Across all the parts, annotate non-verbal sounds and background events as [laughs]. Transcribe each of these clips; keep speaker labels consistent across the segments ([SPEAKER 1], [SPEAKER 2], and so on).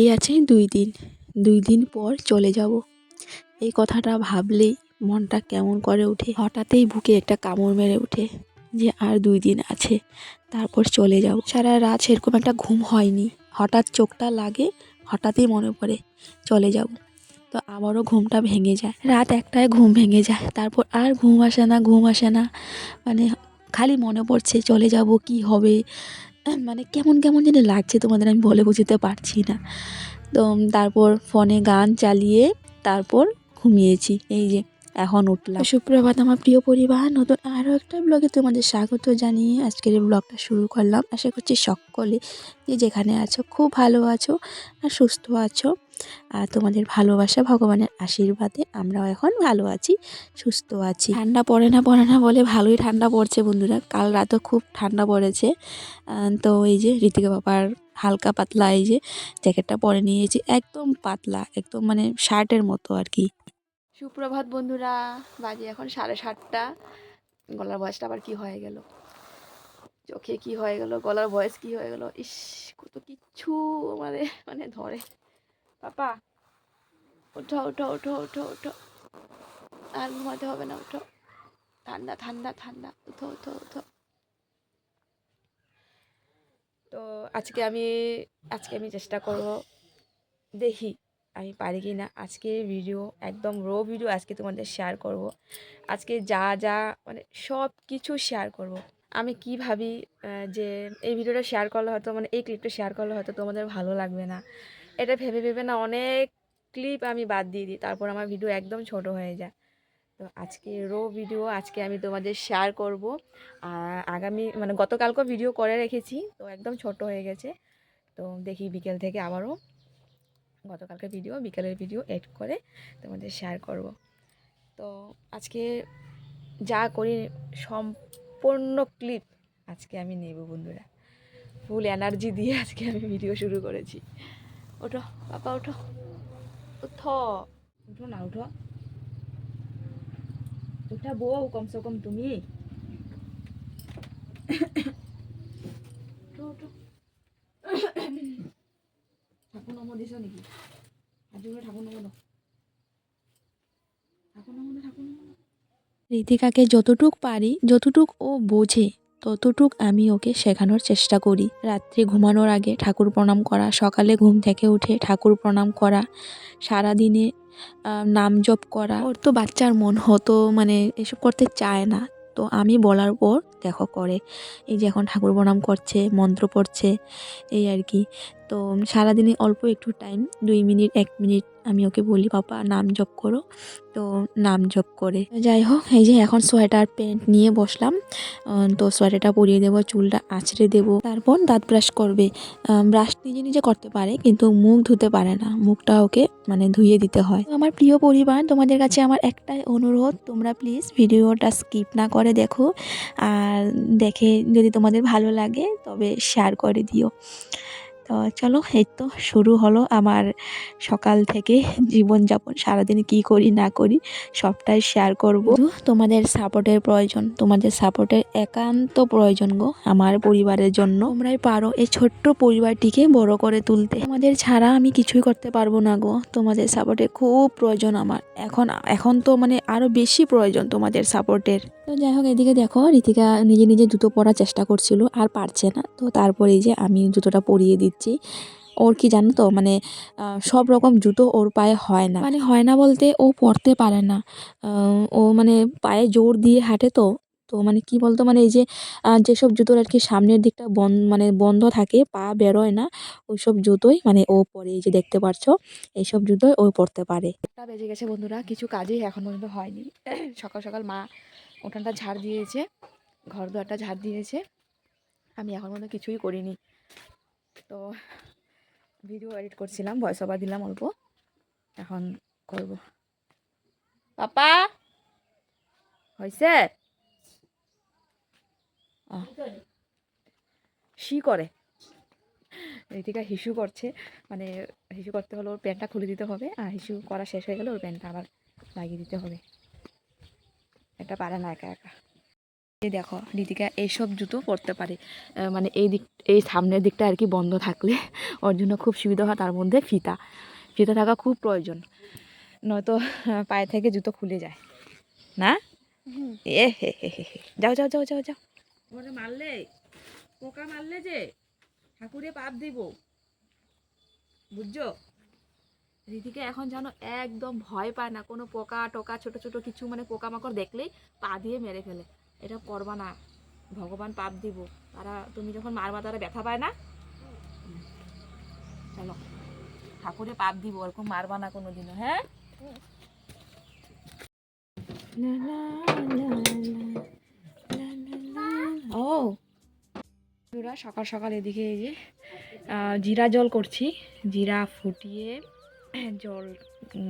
[SPEAKER 1] বাকি আছে দুই দিন দুই দিন পর চলে যাব এই কথাটা ভাবলেই মনটা কেমন করে ওঠে হঠাৎই বুকে একটা কামড় মেরে ওঠে যে আর দুই দিন আছে তারপর চলে যাব সারা রাত সেরকম একটা ঘুম হয়নি হঠাৎ চোখটা লাগে হঠাৎই মনে পড়ে চলে যাব তো আবারও ঘুমটা ভেঙে যায় রাত একটায় ঘুম ভেঙে যায় তারপর আর ঘুম আসে না ঘুম আসে না মানে খালি মনে পড়ছে চলে যাব কি হবে মানে কেমন কেমন যেন লাগছে তোমাদের আমি বলে বুঝতে পারছি না তো তারপর ফোনে গান চালিয়ে তারপর ঘুমিয়েছি এই যে এখন উঠলাম সুপ্রভাত আমার প্রিয় পরিবার নতুন আরও একটা ব্লগে তোমাদের স্বাগত জানিয়ে আজকের এই ব্লগটা শুরু করলাম আশা করছি সকলে যে যেখানে আছো খুব ভালো আছো আর সুস্থ আছো আর তোমাদের ভালোবাসা ভগবানের আশীর্বাদে আমরাও এখন ভালো আছি সুস্থ আছি ঠান্ডা পড়ে না পড়ে না বলে ভালোই ঠান্ডা পড়ছে বন্ধুরা কাল রাতও খুব ঠান্ডা পড়েছে তো এই যে ঋতিকা বাবার হালকা পাতলা এই যে জ্যাকেটটা পরে নিয়েছি একদম পাতলা একদম মানে শার্টের মতো আর কি সুপ্রভাত বন্ধুরা বাজে এখন সাড়ে সাতটা গলার বয়সটা আবার কি হয়ে গেল চোখে কি হয়ে গেল গলার বয়স কি হয়ে গেল ইস কত কিচ্ছু মানে মানে ধরে পাপা ওঠো ওঠো ওঠো ওঠো ওঠো আর ঘুমাতে হবে না ওঠো ঠান্ডা ঠান্ডা ঠান্ডা ওঠো ওঠো ওঠো তো আজকে আমি আজকে আমি চেষ্টা করব দেখি আমি পারি কি না আজকে ভিডিও একদম রো ভিডিও আজকে তোমাদের শেয়ার করব। আজকে যা যা মানে সব কিছু শেয়ার করব। আমি কি ভাবি যে এই ভিডিওটা শেয়ার করলে হয়তো মানে এই ক্লিপটা শেয়ার করলে হয়তো তোমাদের ভালো লাগবে না এটা ভেবে ভেবে না অনেক ক্লিপ আমি বাদ দিয়ে দিই তারপর আমার ভিডিও একদম ছোট হয়ে যায় তো আজকে রো ভিডিও আজকে আমি তোমাদের শেয়ার করব আর আগামী মানে গতকালকেও ভিডিও করে রেখেছি তো একদম ছোট হয়ে গেছে তো দেখি বিকেল থেকে আবারও গতকালকে ভিডিও বিকালের ভিডিও এড করে তোমাদের শেয়ার করব তো আজকে যা করি সম্পূর্ণ ক্লিপ আজকে আমি নেব বন্ধুরা ফুল এনার্জি দিয়ে আজকে আমি ভিডিও শুরু করেছি ওঠো পাপা ওঠো উঠ উঠো না উঠো উঠা বউ কমসে কম তুমি ঋতিকাকে যতটুক পারি যতটুক ও বোঝে ততটুক আমি ওকে শেখানোর চেষ্টা করি রাত্রে ঘুমানোর আগে ঠাকুর প্রণাম করা সকালে ঘুম থেকে উঠে ঠাকুর প্রণাম করা সারাদিনে নাম জপ করা ওর তো বাচ্চার মন হতো মানে এসব করতে চায় না তো আমি বলার পর দেখো করে এই যে এখন ঠাকুর প্রণাম করছে মন্ত্র পড়ছে এই আর কি তো সারাদিনে অল্প একটু টাইম দুই মিনিট এক মিনিট আমি ওকে বলি পাপা নাম জপ করো তো নাম জপ করে যাই হোক এই যে এখন সোয়েটার প্যান্ট নিয়ে বসলাম তো সোয়েটারটা পরিয়ে দেবো চুলটা আছড়ে দেব তারপর দাঁত ব্রাশ করবে ব্রাশ নিজে নিজে করতে পারে কিন্তু মুখ ধুতে পারে না মুখটা ওকে মানে ধুয়ে দিতে হয় আমার প্রিয় পরিবার তোমাদের কাছে আমার একটাই অনুরোধ তোমরা প্লিজ ভিডিওটা স্কিপ না করে দেখো আর আর দেখে যদি তোমাদের ভালো লাগে তবে শেয়ার করে দিও তো চলো এই তো শুরু হলো আমার সকাল থেকে জীবনযাপন সারাদিন কি করি না করি সবটাই শেয়ার করব তোমাদের সাপোর্টের প্রয়োজন তোমাদের সাপোর্টের একান্ত প্রয়োজন গো আমার পরিবারের জন্য তোমরাই পারো এই ছোট্ট পরিবারটিকে বড় করে তুলতে তোমাদের ছাড়া আমি কিছুই করতে পারবো না গো তোমাদের সাপোর্টের খুব প্রয়োজন আমার এখন এখন তো মানে আরও বেশি প্রয়োজন তোমাদের সাপোর্টের তো যাই হোক এদিকে দেখো রীতিকা নিজে নিজে জুতো পরার চেষ্টা করছিল আর পারছে না তো তারপরে যে আমি জুতোটা পরিয়ে দিই দিচ্ছি ওর কি জানো তো মানে সব রকম জুতো ওর পায়ে হয় না মানে হয় না বলতে ও পরতে পারে না ও মানে পায়ে জোর দিয়ে হাঁটে তো তো মানে কি বলতো মানে এই যে যেসব জুতোর আর কি সামনের দিকটা বন মানে বন্ধ থাকে পা বেরোয় না ওই সব জুতোই মানে ও পরে এই যে দেখতে পাচ্ছ এইসব জুতোই ও পরতে পারে একটা বেজে গেছে বন্ধুরা কিছু কাজেই এখন পর্যন্ত হয়নি সকাল সকাল মা ওঠানটা ঝাড় দিয়েছে ঘর দুয়ারটা ঝাড় দিয়েছে আমি এখন পর্যন্ত কিছুই করিনি তো ভিডিও এডিট করছিলাম ভয়েস ওভার দিলাম অল্প এখন করব পাপা হয়েছে শি করে ঋতিকা হিসু করছে মানে হিসু করতে হলে ওর প্যান্টটা খুলে দিতে হবে আর হিসু করা শেষ হয়ে গেলে ওর প্যান্টটা আবার লাগিয়ে দিতে হবে এটা পারে না একা একা এই দেখো রীতিকা এইসব জুতো পরতে পারে মানে এই দিক এই সামনের দিকটা আর কি বন্ধ থাকলে [laughs] ওর জন্য খুব সুবিধা হয় তার মধ্যে ফিতা ফিতা থাকা খুব প্রয়োজন নয়তো পায়ে থেকে জুতো খুলে যায় না এ হে হে হে যাও যাও যাও যাও যাও মারলে পোকা মারলে যে ঠাকুরে পাপ দিব বুঝছো রিদিকে এখন যেন একদম ভয় পায় না কোনো পোকা টোকা ছোট ছোট কিছু মানে পোকামাকড় দেখলেই পা দিয়ে মেরে ফেলে এটা করবা না ভগবান পাপ দিব তারা তুমি যখন মারবা তারা ব্যথা পায় না চলো ঠাকুরে পাপ দিব ওরকম মারবা না কোনোদিনও হ্যাঁ ও সকাল সকাল এদিকে এই যে জিরা জল করছি জিরা ফুটিয়ে জল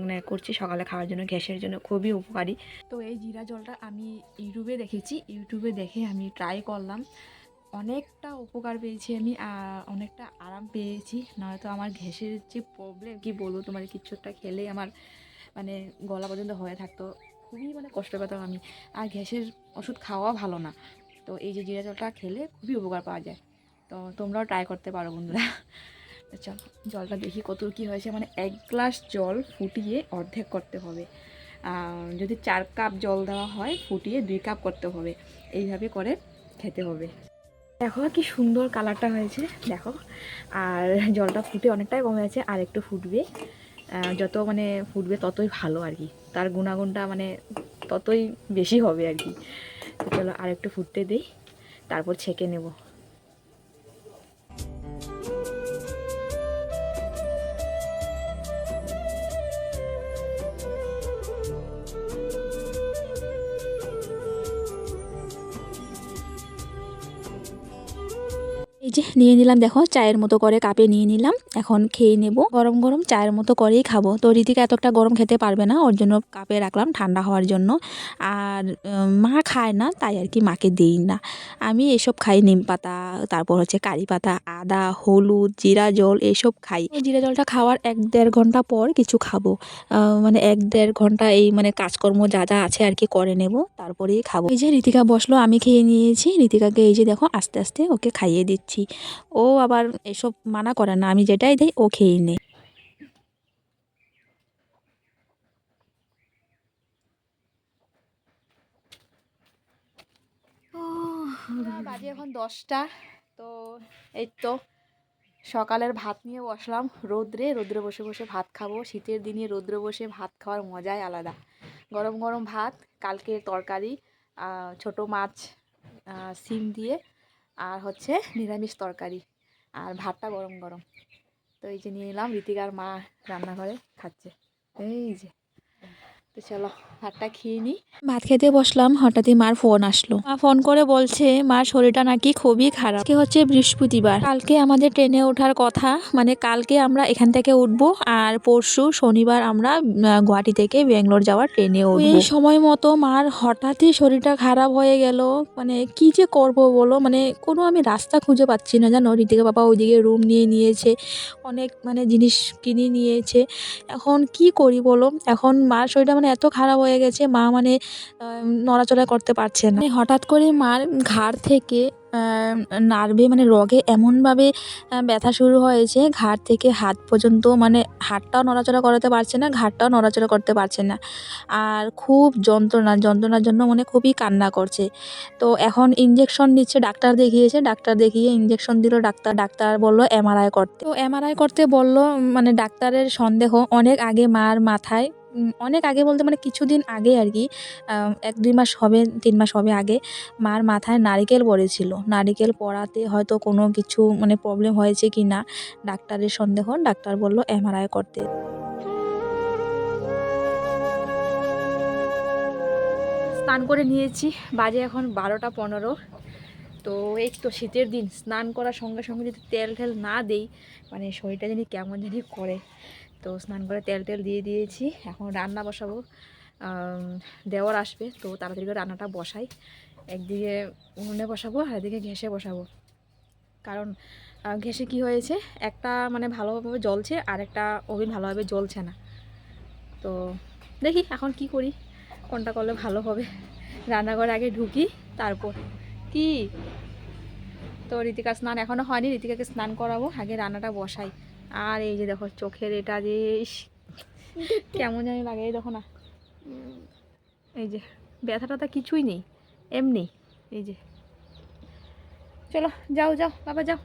[SPEAKER 1] মানে করছি সকালে খাওয়ার জন্য গ্যাসের জন্য খুবই উপকারী তো এই জিরা জলটা আমি ইউটিউবে দেখেছি ইউটিউবে দেখে আমি ট্রাই করলাম অনেকটা উপকার পেয়েছি আমি অনেকটা আরাম পেয়েছি নয়তো আমার গ্যাসের যে প্রবলেম কি বলবো তোমার কিছুটা খেলে আমার মানে গলা পর্যন্ত হয়ে থাকতো খুবই মানে কষ্ট পেতাম আমি আর গ্যাসের ওষুধ খাওয়া ভালো না তো এই যে জিরা জলটা খেলে খুবই উপকার পাওয়া যায় তো তোমরাও ট্রাই করতে পারো বন্ধুরা আচ্ছা জলটা দেখি কত কী হয়েছে মানে এক গ্লাস জল ফুটিয়ে অর্ধেক করতে হবে যদি চার কাপ জল দেওয়া হয় ফুটিয়ে দুই কাপ করতে হবে এইভাবে করে খেতে হবে দেখো কি সুন্দর কালারটা হয়েছে দেখো আর জলটা ফুটে অনেকটাই কমে আছে আর একটু ফুটবে যত মানে ফুটবে ততই ভালো আর কি তার গুণাগুণটা মানে ততই বেশি হবে আর কি চলো আর একটু ফুটতে দিই তারপর ছেঁকে নেবো যে নিয়ে নিলাম দেখো চায়ের মতো করে কাপে নিয়ে নিলাম এখন খেয়ে নেব গরম গরম চায়ের মতো করেই খাবো তো ঋতিকা এতটা গরম খেতে পারবে না ওর জন্য কাপে রাখলাম ঠান্ডা হওয়ার জন্য আর মা খায় না তাই আর কি মাকে দিই না আমি এসব খাই নিম পাতা তারপর হচ্ছে কারি পাতা আদা হলুদ জিরা জল এসব খাই জিরা জলটা খাওয়ার এক দেড় ঘন্টা পর কিছু খাবো মানে এক দেড় ঘন্টা এই মানে কাজকর্ম যা যা আছে আর কি করে নেব তারপরেই খাবো এই যে ঋতিকা বসলো আমি খেয়ে নিয়েছি ঋতিকাকে এই যে দেখো আস্তে আস্তে ওকে খাইয়ে দিচ্ছি দিই ও আবার এসব মানা করে না আমি যেটাই দিই ও খেয়েই নেই বাজে এখন দশটা তো এই তো সকালের ভাত নিয়ে বসলাম রোদ্রে রোদ্রে বসে বসে ভাত খাবো শীতের দিনে রোদ্রে বসে ভাত খাওয়ার মজাই আলাদা গরম গরম ভাত কালকে তরকারি ছোট মাছ সিম দিয়ে আর হচ্ছে নিরামিষ তরকারি আর ভাতটা গরম গরম তো এই যে নিয়ে এলাম ঋতিকার মা রান্নাঘরে খাচ্ছে এই যে চলো ভাতটা খেয়ে নিই ভাত খেতে বসলাম হঠাৎই মার ফোন আসলো মা ফোন করে বলছে মার শরীরটা নাকি খুবই খারাপ আজকে হচ্ছে বৃহস্পতিবার কালকে আমাদের ট্রেনে ওঠার কথা মানে কালকে আমরা এখান থেকে উঠবো আর পরশু শনিবার আমরা গুয়াহাটি থেকে ব্যাঙ্গলোর যাওয়ার ট্রেনে উঠবো এই সময় মতো মার হঠাৎই শরীরটা খারাপ হয়ে গেল মানে কি যে করব বলো মানে কোনো আমি রাস্তা খুঁজে পাচ্ছি না জানো ঋতিকা বাবা ওইদিকে রুম নিয়ে নিয়েছে অনেক মানে জিনিস কিনে নিয়েছে এখন কি করি বলো এখন মার শরীরটা মানে এত খারাপ হয়ে গেছে মা মানে নড়াচড়া করতে পারছে না মানে হঠাৎ করে মার ঘাড় থেকে নার্ভে মানে রগে এমনভাবে ব্যথা শুরু হয়েছে ঘাট থেকে হাত পর্যন্ত মানে হাতটাও নড়াচড়া করাতে পারছে না ঘাটটাও নড়াচড়া করতে পারছে না আর খুব যন্ত্রণা যন্ত্রণার জন্য মানে খুবই কান্না করছে তো এখন ইঞ্জেকশন নিচ্ছে ডাক্তার দেখিয়েছে ডাক্তার দেখিয়ে ইঞ্জেকশন দিল ডাক্তার ডাক্তার বললো এমআরআই করতে তো এমআরআই করতে বললো মানে ডাক্তারের সন্দেহ অনেক আগে মার মাথায় অনেক আগে বলতে মানে কিছুদিন আগে আর কি এক দুই মাস হবে তিন মাস হবে আগে মার মাথায় নারিকেল পড়েছিল নারিকেল পড়াতে হয়তো কোনো কিছু মানে প্রবলেম হয়েছে কি না ডাক্তারের সন্দেহ ডাক্তার বলল এমআরআই করতে স্নান করে নিয়েছি বাজে এখন বারোটা পনেরো তো এই তো শীতের দিন স্নান করার সঙ্গে সঙ্গে যদি তেল ঠেল না দেই মানে শরীরটা জানি কেমন জানি করে তো স্নান করে তেল টেল দিয়ে দিয়েছি এখন রান্না বসাবো দেওয়ার আসবে তো তাড়াতাড়ি করে রান্নাটা বসাই একদিকে উনুনে বসাবো আর একদিকে ঘেঁষে বসাবো কারণ ঘেঁষে কি হয়েছে একটা মানে ভালোভাবে জ্বলছে আর একটা ওভেন ভালোভাবে জ্বলছে না তো দেখি এখন কি করি কোনটা করলে ভালো হবে রান্নাঘরে আগে ঢুকি তারপর কি তো ঋতিকা স্নান এখনও হয়নি ঋতিকাকে স্নান করাবো আগে রান্নাটা বসাই আর এই যে দেখো চোখের এটা যে কেমন জানি লাগে দেখো না এই যে ব্যথাটা তো কিছুই নেই এমনি এই যে চলো যাও যাও বাবা যাও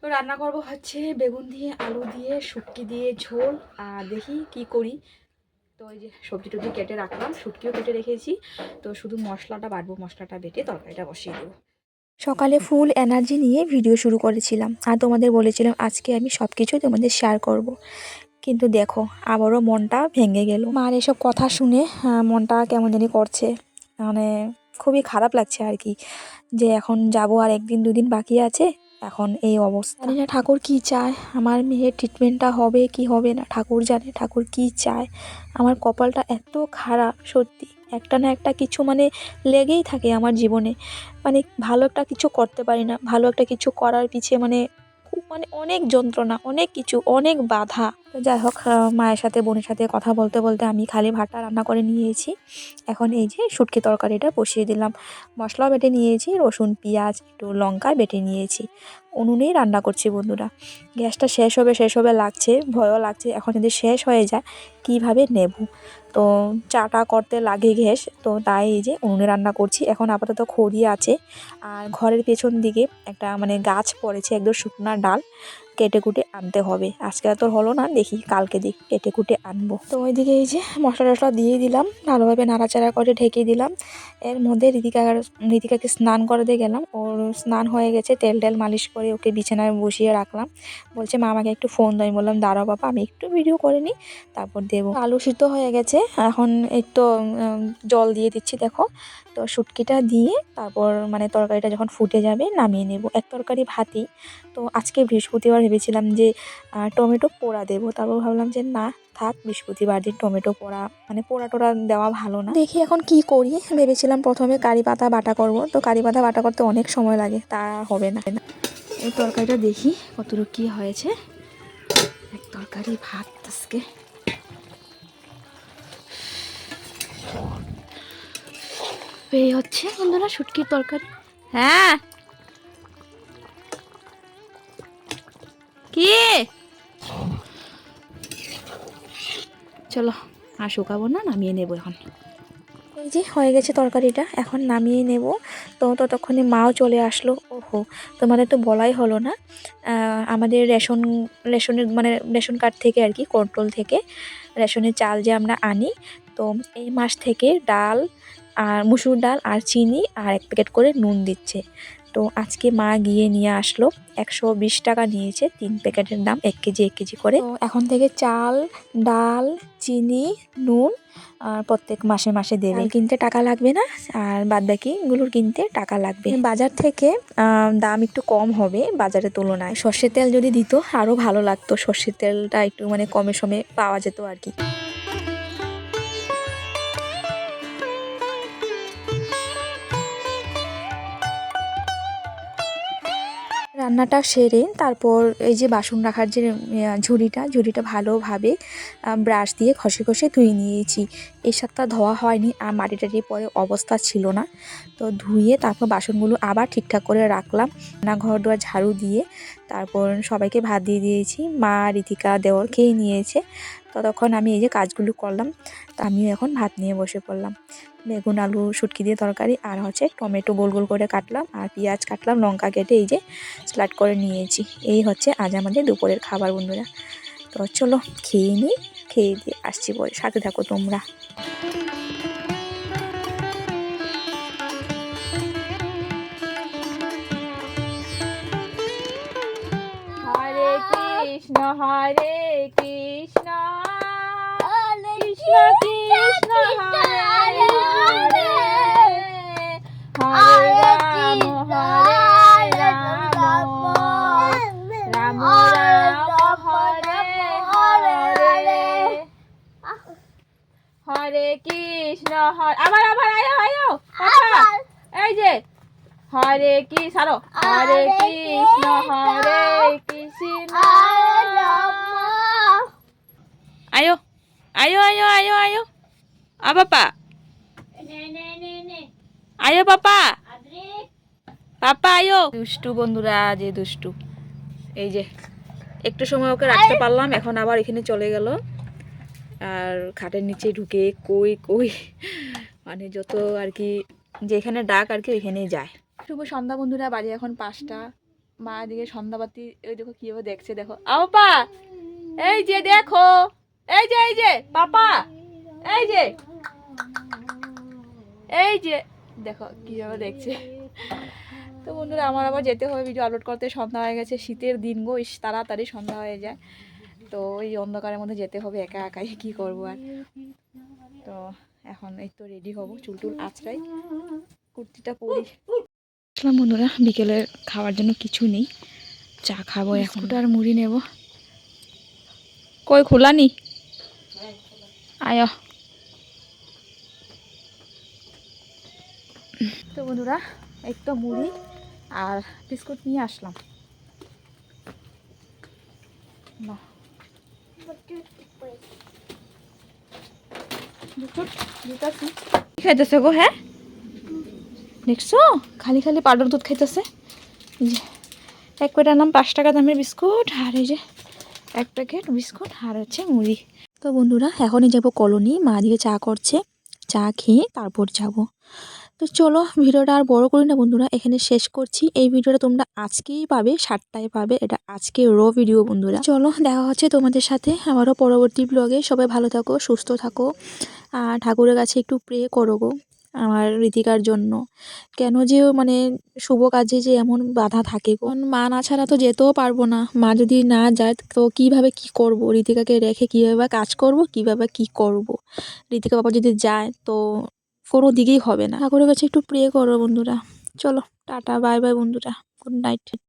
[SPEAKER 1] তো রান্না করবো হচ্ছে বেগুন দিয়ে আলু দিয়ে শুটকি দিয়ে ঝোল আর দেখি কি করি তো ওই যে সবজি টবজি কেটে রাখলাম শুটকিও কেটে রেখেছি তো শুধু মশলাটা বাড়বো মশলাটা বেটে তরকারিটা বসিয়ে দেবো সকালে ফুল এনার্জি নিয়ে ভিডিও শুরু করেছিলাম আর তোমাদের বলেছিলাম আজকে আমি সব কিছু তোমাদের শেয়ার করব। কিন্তু দেখো আবারও মনটা ভেঙে গেল মার এসব কথা শুনে মনটা কেমন জানি করছে মানে খুবই খারাপ লাগছে আর কি যে এখন যাব আর একদিন দুদিন বাকি আছে এখন এই অবস্থা জানি না ঠাকুর কি চায় আমার মেয়ের ট্রিটমেন্টটা হবে কি হবে না ঠাকুর জানে ঠাকুর কি চায় আমার কপালটা এত খারাপ সত্যি একটা না একটা কিছু মানে লেগেই থাকে আমার জীবনে মানে ভালো একটা কিছু করতে পারি না ভালো একটা কিছু করার পিছিয়ে মানে খুব মানে অনেক যন্ত্রণা অনেক কিছু অনেক বাধা যাই হোক মায়ের সাথে বোনের সাথে কথা বলতে বলতে আমি খালি ভাটা রান্না করে নিয়েছি এখন এই যে সুটকি তরকারিটা বসিয়ে দিলাম মশলাও বেটে নিয়েছি রসুন পেঁয়াজ একটু লঙ্কা বেটে নিয়েছি উনুনেই রান্না করছি বন্ধুরা গ্যাসটা শেষ হবে শেষ হবে লাগছে ভয়ও লাগছে এখন যদি শেষ হয়ে যায় কিভাবে নেব তো চাটা করতে লাগে গ্যাস তো তাই এই যে উনুনে রান্না করছি এখন আপাতত খড়ি আছে আর ঘরের পেছন দিকে একটা মানে গাছ পড়েছে একদম শুকনা ডাল কেটে কুটে আনতে হবে আজকে তো হলো না দেখি কালকে দিক কেটে কুটে আনবো তো ওইদিকে এই যে মশলা টশলা দিয়ে দিলাম ভালোভাবে নাড়াচাড়া করে ঢেকে দিলাম এর মধ্যে রীতিকা রিতিকাকে স্নান করাতে গেলাম ওর স্নান হয়ে গেছে তেল টেল মালিশ করে ওকে বিছানায় বসিয়ে রাখলাম বলছে মা আমাকে একটু ফোন দেয় বললাম দাঁড়াও বাবা আমি একটু ভিডিও করে নিই তারপর দেবো আলু সিদ্ধ হয়ে গেছে এখন একটু জল দিয়ে দিচ্ছি দেখো তো শুটকিটা দিয়ে তারপর মানে তরকারিটা যখন ফুটে যাবে নামিয়ে নেব এক তরকারি ভাতি তো আজকে বৃহস্পতিবার ভেবেছিলাম যে টমেটো পোড়া দেবো তারপর ভাবলাম যে না থাক বৃহস্পতিবার দিন টমেটো পোড়া মানে পোড়া টোড়া দেওয়া ভালো না দেখি এখন কি করি ভেবেছিলাম প্রথমে কারি পাতা বাটা করব তো কারি পাতা বাটা করতে অনেক সময় লাগে তা হবে না এই তরকারিটা দেখি কতটুকু কী হয়েছে এক তরকারি ভাত আজকে এই হচ্ছে বন্ধুরা শুটকির তরকারি হ্যাঁ কি চলো আর শুকাবো না নামিয়ে নেবো এখন এই যে হয়ে গেছে তরকারিটা এখন নামিয়ে নেব তো ততক্ষণে মাও চলে আসলো ওহো তোমাদের তো বলাই হলো না আমাদের রেশন রেশনের মানে রেশন কার্ড থেকে আর কি কন্ট্রোল থেকে রেশনের চাল যে আমরা আনি তো এই মাস থেকে ডাল আর মুসুর ডাল আর চিনি আর এক প্যাকেট করে নুন দিচ্ছে তো আজকে মা গিয়ে নিয়ে আসলো একশো বিশ টাকা নিয়েছে তিন প্যাকেটের দাম এক কেজি এক কেজি করে এখন থেকে চাল ডাল চিনি নুন আর প্রত্যেক মাসে মাসে দেবে কিনতে টাকা লাগবে না আর বাদ বাকিগুলোর কিনতে টাকা লাগবে বাজার থেকে দাম একটু কম হবে বাজারের তুলনায় সর্ষের তেল যদি দিত আরও ভালো লাগতো সর্ষের তেলটা একটু মানে কমে সময়ে পাওয়া যেত আর কি রান্নাটা সেরে তারপর এই যে বাসন রাখার যে ঝুড়িটা ঝুড়িটা ভালোভাবে ব্রাশ দিয়ে ঘষে ঘষে ধুয়ে নিয়েছি এই সাতটা ধোয়া হয়নি আর মাটিটাটি পরে অবস্থা ছিল না তো ধুয়ে তারপর বাসনগুলো আবার ঠিকঠাক করে রাখলাম না ঘর দোয়ার ঝাড়ু দিয়ে তারপর সবাইকে ভাত দিয়ে দিয়েছি মা রীতিকা দেওয়াল খেয়ে নিয়েছে ততক্ষণ আমি এই যে কাজগুলো করলাম তো আমিও এখন ভাত নিয়ে বসে পড়লাম বেগুন আলু শুটকি দিয়ে তরকারি আর হচ্ছে টমেটো গোল গোল করে কাটলাম আর পেঁয়াজ কাটলাম লঙ্কা কেটে এই যে স্লাট করে নিয়েছি এই হচ্ছে আজ আমাদের দুপুরের খাবার বন্ধুরা তো চলো খেয়ে নিই খেয়ে দিয়ে আসছি বল সাথে থাকো তোমরা কৃষ্ণ হরে কৃষ্ণ কৃষ্ণ কৃষ্ণ হরে কৃষ্ণ হরে আবার আবার আয়ো আয়ো এই যে হরে কি সারো হরে কৃষ্ণ হরে কৃষ্ণ আয়ো আয়ো আয়ো আয়ো আয়ো আ বাপা আয়ো বাপা পাপা আয়ো দুষ্টু বন্ধুরা যে দুষ্টু এই যে একটু সময় ওকে রাখতে পারলাম এখন আবার এখানে চলে গেল আর খাটের নিচে ঢুকে কই কই মানে যত আর কি যেখানে ডাক আর কি ওইখানেই যায় শুভ সন্ধ্যা বন্ধুরা বাড়ি এখন পাঁচটা মা সন্ধ্যা সন্ধ্যাবাতি ওই দেখো কীভাবে দেখছে দেখো আপা এই যে দেখো এই যে এই যে পাপা এই যে এই যে দেখো কীভাবে দেখছে তো বন্ধুরা আমার আবার যেতে হবে ভিডিও আপলোড করতে সন্ধ্যা হয়ে গেছে শীতের দিন গো তাড়াতাড়ি সন্ধ্যা হয়ে যায় তো ওই অন্ধকারের মধ্যে যেতে হবে একা একাই কি করব আর তো এখন এই তো রেডি হব চুল টুল আছড়াই কুর্তিটা পরি আসলাম বন্ধুরা বিকেলে খাওয়ার জন্য কিছু নেই চা খাবো এখন আর মুড়ি নেব কই খোলা নি আয় তো বন্ধুরা একটা মুড়ি আর বিস্কুট নিয়ে আসলাম বাহ খাইতেছে গো হ্যাঁ দেখছো খালি খালি পাউডার দুধ খাইতেছে এক প্যাকেটের নাম পাঁচ টাকা দামের বিস্কুট আর এই যে এক প্যাকেট বিস্কুট আর হচ্ছে মুড়ি তো বন্ধুরা এখনই যাবো কলোনি মা দিয়ে চা করছে চা খেয়ে তারপর যাব তো চলো ভিডিওটা আর বড় করি না বন্ধুরা এখানে শেষ করছি এই ভিডিওটা তোমরা আজকেই পাবে সাতটায় পাবে এটা আজকে রো ভিডিও বন্ধুরা চলো দেখা হচ্ছে তোমাদের সাথে আবারও পরবর্তী ব্লগে সবাই ভালো থাকো সুস্থ থাকো আর ঠাকুরের কাছে একটু প্রে করো গো আমার ঋতিকার জন্য কেন যে মানে শুভ কাজে যে এমন বাধা থাকে কোন মা না ছাড়া তো যেতেও পারবো না মা যদি না যায় তো কিভাবে কি করব ঋতিকাকে রেখে কিভাবে কাজ করব কিভাবে কি করব ঋতিকা বাবা যদি যায় তো কোনো দিকেই হবে না ঠাকুরের কাছে একটু প্রে করো বন্ধুরা চলো টাটা বাই বাই বন্ধুরা গুড নাইট